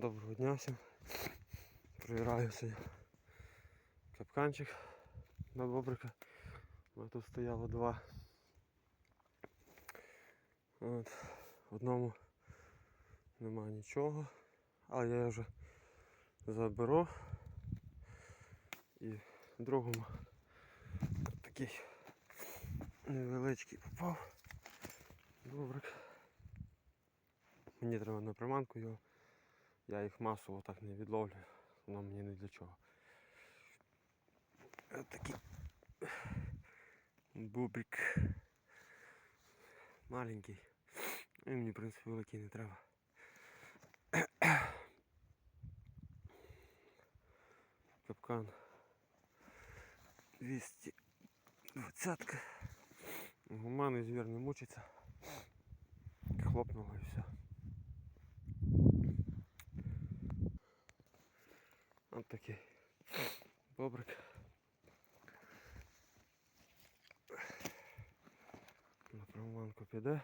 Доброго дня всім. Провіраю свій капканчик на бобрика. У мене тут стояло два. От. Одному немає нічого, але я вже заберу. І другому такий невеличкий попав. Бобрик. Мені треба на приманку його. Я їх масово так не відловлюю, воно мені не для чого. Ось такий бубрик. Маленький. І мені, в принципі, великий не треба. Капкан 220. Гуманий звір не мучиться. Ось такий бобрик. На проманку піде.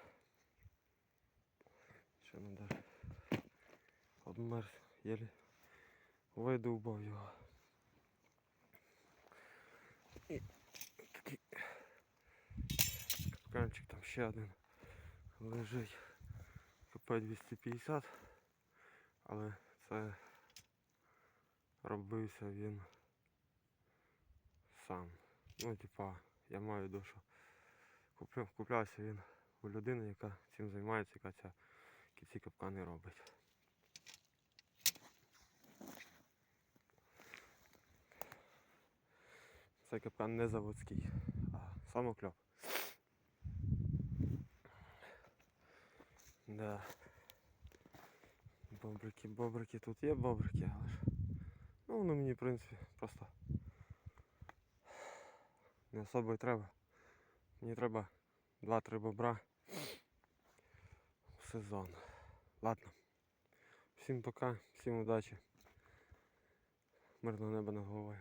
Ще не даже обмерз, єлі видовбав його. І такий капканчик там ще один лежить. КП 250, але це робився він сам. Ну, типа, я маю виду, що куплявся він у людини, яка цим займається, яка ця, ці капкани робить. Цей капкан не заводський, а самокльоп. Да. Бобрики, бобрики, тут є бобрики, але ж. Ну, воно мені, в принципі, просто не особо й треба. Мені треба 2-3 бобра в сезон. Ладно. Всім пока, всім удачі. Мирного неба над головою.